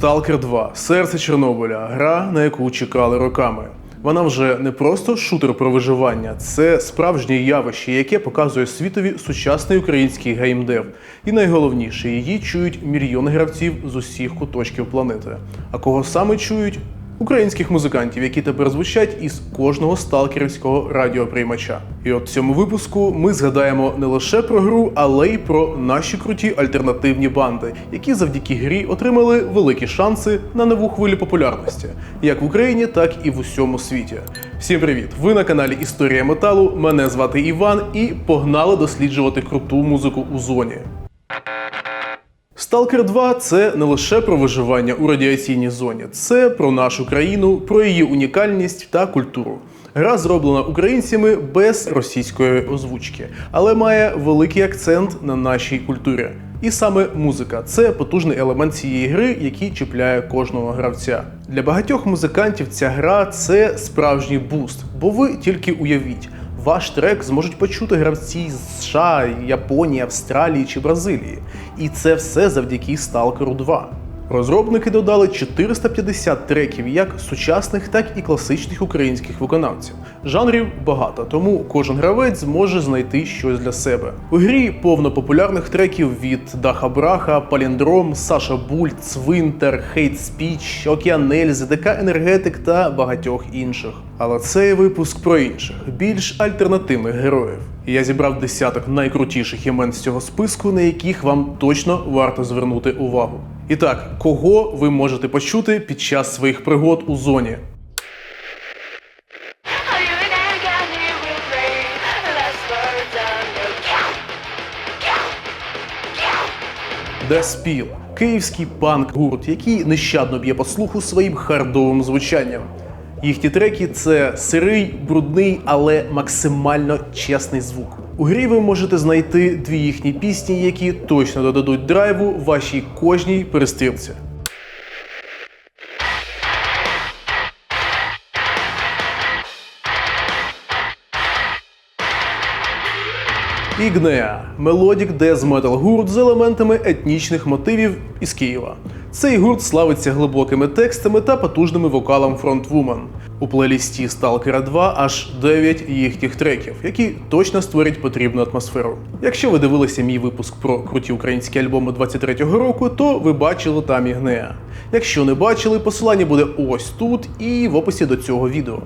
Stalker 2 Серце Чорнобиля гра, на яку чекали роками. Вона вже не просто шутер про виживання, це справжнє явище, яке показує світові сучасний український геймдев. І найголовніше, її чують мільйони гравців з усіх куточків планети. А кого саме чують? Українських музикантів, які тепер звучать із кожного сталкерівського радіоприймача. І от в цьому випуску ми згадаємо не лише про гру, але й про наші круті альтернативні банди, які завдяки грі отримали великі шанси на нову хвилю популярності, як в Україні, так і в усьому світі. Всім привіт! Ви на каналі Історія Металу. Мене звати Іван, і погнали досліджувати круту музику у зоні. Сталкер 2 це не лише про виживання у радіаційній зоні, це про нашу країну, про її унікальність та культуру. Гра зроблена українцями без російської озвучки, але має великий акцент на нашій культурі. І саме музика це потужний елемент цієї гри, який чіпляє кожного гравця. Для багатьох музикантів ця гра це справжній буст, бо ви тільки уявіть. Ваш трек зможуть почути гравці з США, Японії, Австралії чи Бразилії. І це все завдяки Stalker 2. Розробники додали 450 треків як сучасних, так і класичних українських виконавців. Жанрів багато, тому кожен гравець зможе знайти щось для себе. У грі повно популярних треків від Даха Браха, Паліндром, Саша Буль, Цвинтар, Хейт Спіч, Океанель, ЗДК Енергетик та багатьох інших. Але цей випуск про інших, більш альтернативних героїв. І Я зібрав десяток найкрутіших імен з цього списку, на яких вам точно варто звернути увагу. І так, кого ви можете почути під час своїх пригод у зоні? Деспіл київський панк-гурт, який нещадно б'є по слуху своїм хардовим звучанням. Їхні треки це сирий, брудний, але максимально чесний звук. У грі ви можете знайти дві їхні пісні, які точно додадуть драйву вашій кожній перестрілці. Ігнеа мелодік дез метал гурт з елементами етнічних мотивів із Києва. Цей гурт славиться глибокими текстами та потужними вокалом фронтвумен. У плейлісті Stalker 2 аж 9 їхніх треків, які точно створять потрібну атмосферу. Якщо ви дивилися мій випуск про круті українські альбоми 23-го року, то ви бачили там Ігнеа. Якщо не бачили, посилання буде ось тут і в описі до цього відео.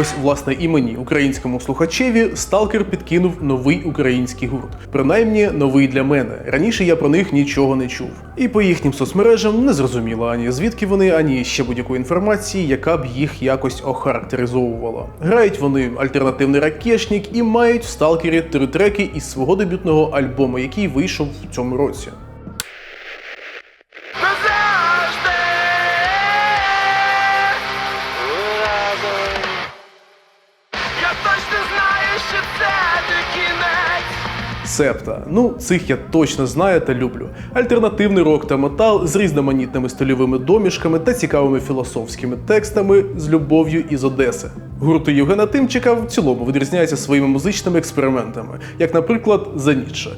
Ось власне і мені, українському слухачеві, сталкер підкинув новий український гурт. Принаймні новий для мене. Раніше я про них нічого не чув. І по їхнім соцмережам не зрозуміло ані звідки вони, ані ще будь-якої інформації, яка б їх якось охарактеризовувала. Грають вони альтернативний ракешник і мають в сталкері три треки із свого дебютного альбому, який вийшов в цьому році. Септа. Ну, цих я точно знаю та люблю. Альтернативний рок та метал з різноманітними стильовими домішками та цікавими філософськими текстами з любов'ю із Одеси. Гурти Євгена Тимчика в цілому відрізняються своїми музичними експериментами, як, наприклад, за Ніцше.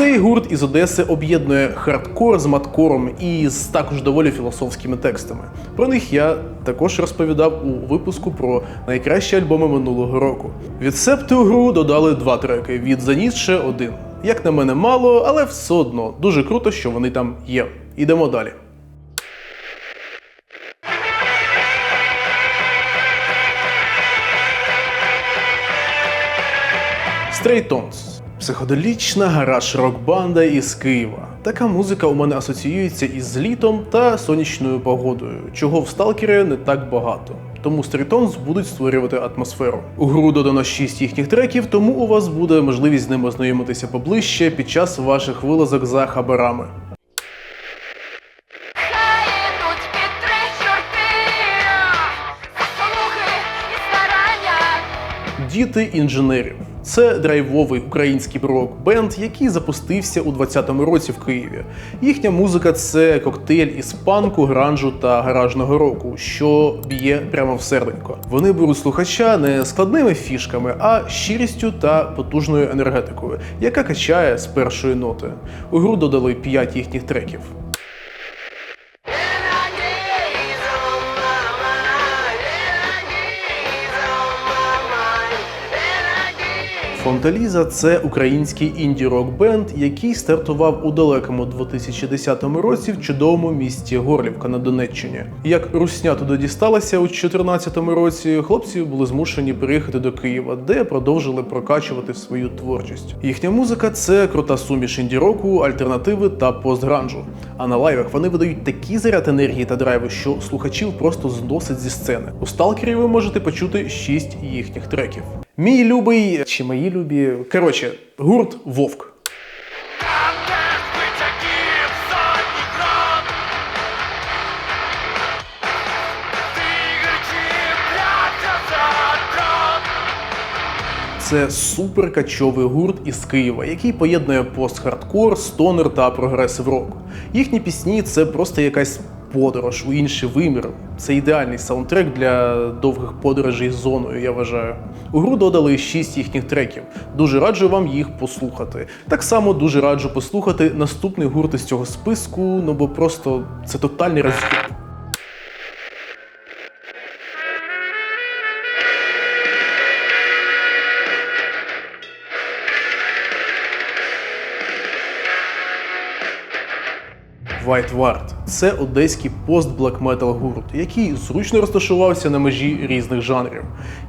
Цей гурт із Одеси об'єднує хардкор з маткором і з також доволі філософськими текстами. Про них я також розповідав у випуску про найкращі альбоми минулого року. Від Септи у гру додали два треки, від Заніше один. Як на мене, мало, але все одно дуже круто, що вони там є. Ідемо далі. Tones – психоделічна гараж-рок-банда із Києва. Така музика у мене асоціюється із літом та сонячною погодою, чого в сталкері не так багато. Тому Tones будуть створювати атмосферу. У гру додано 6 їхніх треків, тому у вас буде можливість з ними ознайомитися поближче під час ваших вилазок за хабарами. Діти інженерів. Це драйвовий український рок-бенд, який запустився у 20-му році в Києві. Їхня музика це коктейль із панку, гранжу та гаражного року, що б'є прямо в серденько. Вони беруть слухача не складними фішками, а щирістю та потужною енергетикою, яка качає з першої ноти. У гру додали 5 їхніх треків. Фонталіза це український інді-рок бенд, який стартував у далекому 2010 році в чудовому місті Горлівка на Донеччині. Як русня туди дісталася у 2014 році, хлопці були змушені переїхати до Києва, де продовжили прокачувати свою творчість. Їхня музика це крута суміш інді-року, альтернативи та постгранжу. А на лайвах вони видають такий заряд енергії та драйву, що слухачів просто зносить зі сцени. У сталкері ви можете почути 6 їхніх треків. Мій любий чи мої любі. Коротше, гурт Вовк. Це суперкачовий гурт із Києва, який поєднує пост-хардкор, стонер та прогресив рок. Їхні пісні це просто якась подорож у інший вимір. Це ідеальний саундтрек для довгих подорожей з зоною, я вважаю. У гру додали 6 їхніх треків. Дуже раджу вам їх послухати. Так само дуже раджу послухати наступний гурт із цього списку, ну бо просто це тотальний роз'єм. White Ward – це одеський пост-блек-метал гурт, який зручно розташувався на межі різних жанрів.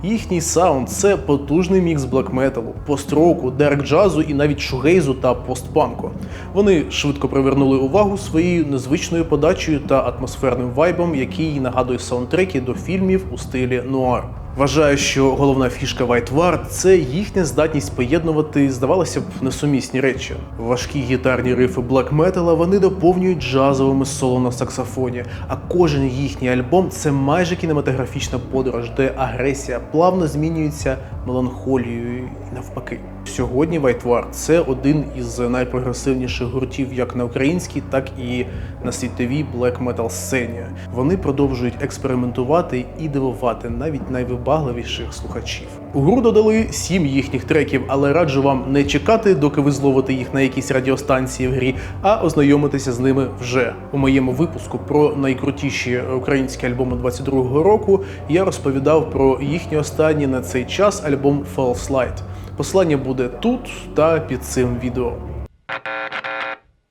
Їхній саунд це потужний мікс блек-металу, пост-року, дерк-джазу і навіть шугейзу та постпанку. Вони швидко привернули увагу своєю незвичною подачею та атмосферним вайбом, який нагадує саундтреки до фільмів у стилі нуар. Вважаю, що головна фішка White War – це їхня здатність поєднувати, здавалося б, несумісні речі. Важкі гітарні рифи блек метала вони доповнюють джазовими соло на саксофоні. А кожен їхній альбом це майже кінематографічна подорож, де агресія плавно змінюється меланхолією і навпаки. Сьогодні Ward – це один із найпрогресивніших гуртів як на українській, так і на світовій блек метал сцені. Вони продовжують експериментувати і дивувати навіть найвибагливіших слухачів. У гру додали сім їхніх треків, але раджу вам не чекати, доки ви зловите їх на якійсь радіостанції в грі, а ознайомитися з ними вже. У моєму випуску про найкрутіші українські альбоми 22-го року я розповідав про їхній останній на цей час альбом False Light. Посилання буде тут та під цим відео.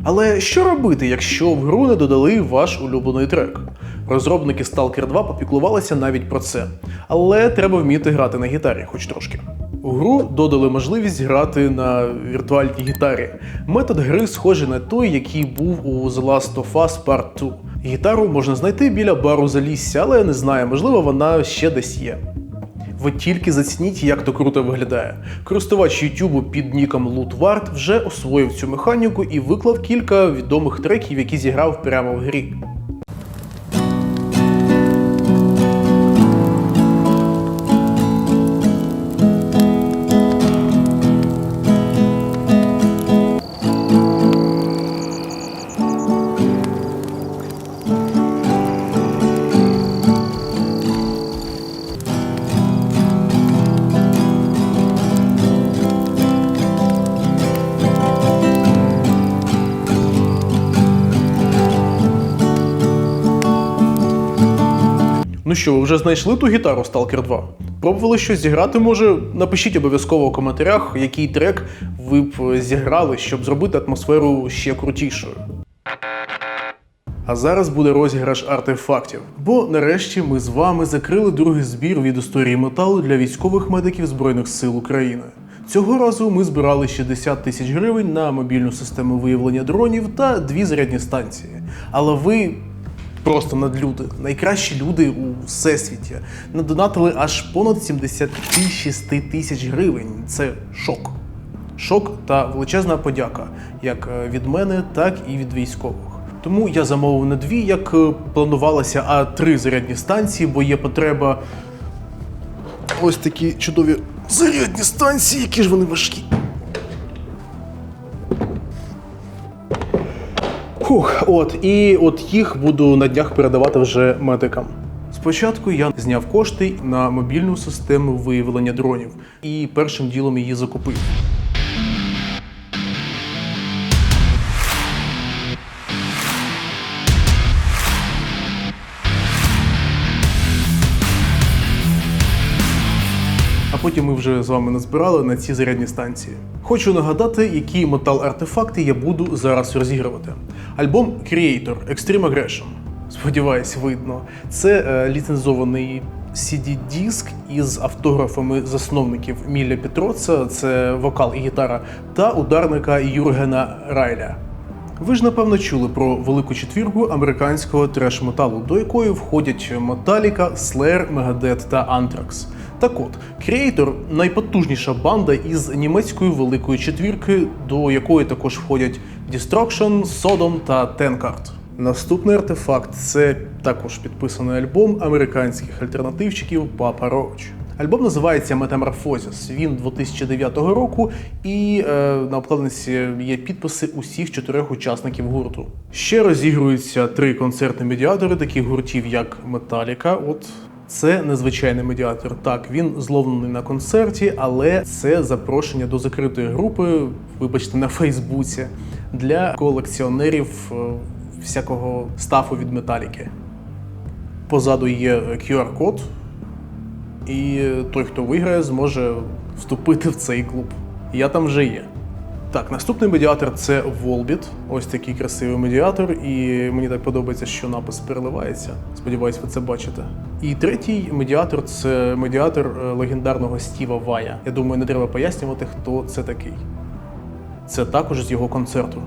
Але що робити, якщо в гру не додали ваш улюблений трек? Розробники Stalker 2 попіклувалися навіть про це. Але треба вміти грати на гітарі, хоч трошки. У гру додали можливість грати на віртуальній гітарі. Метод гри схожий на той, який був у The Last of Us Part 2. Гітару можна знайти біля бару залісся, але я не знаю, можливо, вона ще десь є. Ви тільки зацініть, як то круто виглядає. Користувач Ютубу під ніком Lootward вже освоїв цю механіку і виклав кілька відомих треків, які зіграв прямо в грі. Ну що, ви вже знайшли ту гітару Stalker 2? Пробували щось зіграти? Може, напишіть обов'язково у коментарях, який трек ви б зіграли, щоб зробити атмосферу ще крутішою. А зараз буде розіграш артефактів. Бо нарешті ми з вами закрили другий збір від історії металу для військових медиків Збройних сил України. Цього разу ми збирали 60 тисяч гривень на мобільну систему виявлення дронів та дві зарядні станції. Але ви просто надлюди, найкращі люди у всесвіті, надонатили аж понад 76 тисяч гривень. Це шок. Шок та величезна подяка як е, від мене, так і від військових. Тому я замовив не дві, як е, планувалося, а три зарядні станції, бо є потреба ось такі чудові Зарядні станції, які ж вони важкі. Фух, от, і от їх буду на днях передавати вже медикам. Спочатку я зняв кошти на мобільну систему виявлення дронів і першим ділом її закупив. Потім ми вже з вами назбирали на ці зарядні станції. Хочу нагадати, які метал-артефакти я буду зараз розігрувати. Альбом Creator Extreme Aggression. Сподіваюсь, видно. Це е, ліцензований CD-диск із автографами засновників Мілля Петроца, це вокал і гітара, та ударника Юргена Райля. Ви ж напевно чули про велику четвірку американського треш-металу, до якої входять Metallica, Slayer, Megadeth та Anthrax. Так от, Creator – найпотужніша банда із німецької великої четвірки, до якої також входять Destruction, Sodom та Tankard. Наступний артефакт це також підписаний альбом американських альтернативчиків Papa Roach. Альбом називається Metamorphosis. Він 2009 року, і е, на обкладинці є підписи усіх чотирьох учасників гурту. Ще розігруються три концертні медіатори таких гуртів, як Metallica. От це незвичайний медіатор. Так, він зловлений на концерті, але це запрошення до закритої групи, вибачте, на Фейсбуці для колекціонерів е, всякого стафу від Металіки. Позаду є QR-код, і той, хто виграє, зможе вступити в цей клуб. Я там вже є. Так, наступний медіатор це Volbit. Ось такий красивий медіатор, і мені так подобається, що напис переливається. Сподіваюсь, ви це бачите. І третій медіатор це медіатор е, легендарного Стіва Вая. Я думаю, не треба пояснювати, хто це такий. Це також з його концерту.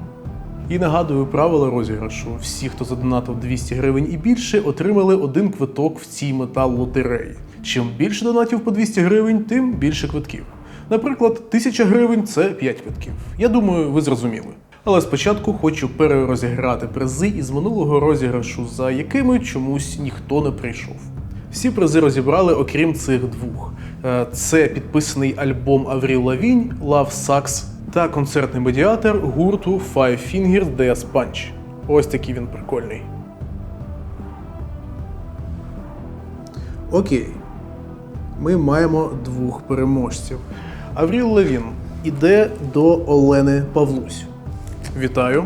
І нагадую правила розіграшу. Всі, хто задонатив 200 гривень і більше, отримали один квиток в цій метал лотереї. Чим більше донатів по 200 гривень, тим більше квитків. Наприклад, 1000 гривень це 5 квитків. Я думаю, ви зрозуміли. Але спочатку хочу перерозіграти призи із минулого розіграшу, за якими чомусь ніхто не прийшов. Всі призи розібрали, окрім цих двох. Е, Це підписаний альбом Авріл Лавінь Love Sucks та концертний медіатор гурту Five Fingers Death Punch. Ось такий він прикольний. Окей. Ми маємо двох переможців. Авріл Левін іде до Олени Павлусь. Вітаю.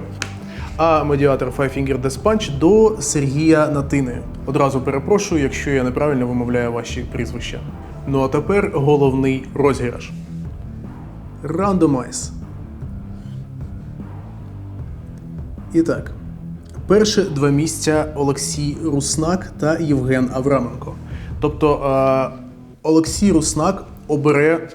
А медіатор Five Finger Death Punch до Сергія Натини. Одразу перепрошую, якщо я неправильно вимовляю ваші прізвища. Ну а тепер головний розіграш. Рандомайз. І так. Перші два місця Олексій Руснак та Євген Авраменко. Тобто е, Олексій Руснак обере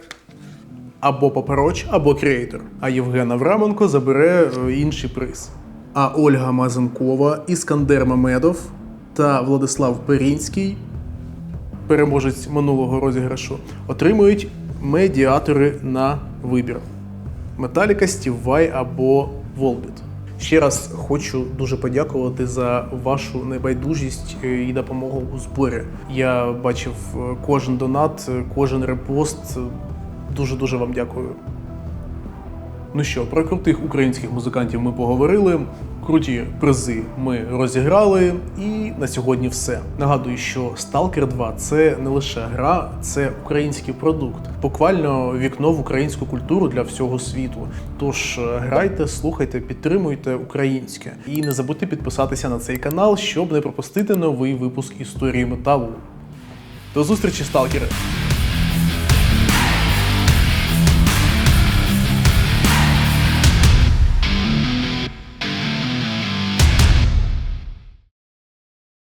або Папероч, або Креатор, а Євген Авраменко забере е, інший приз. А Ольга Мазенкова, Іскандер Мамедов та Владислав Перінський, переможець минулого розіграшу, отримують медіатори на вибір. Металіка, Стів Вай або Волбіт. Ще раз хочу дуже подякувати за вашу небайдужість е, і допомогу у зборі. Я бачив е, кожен донат, кожен репост. Дуже дуже вам дякую. Ну що, про крутих українських музикантів ми поговорили. Круті призи ми розіграли, і на сьогодні все. Нагадую, що Stalker 2 це не лише гра, це український продукт, буквально вікно в українську культуру для всього світу. Тож е, грайте, слухайте, підтримуйте українське і не забудьте підписатися на цей канал, щоб не пропустити новий випуск історії металу. До зустрічі, сталкери!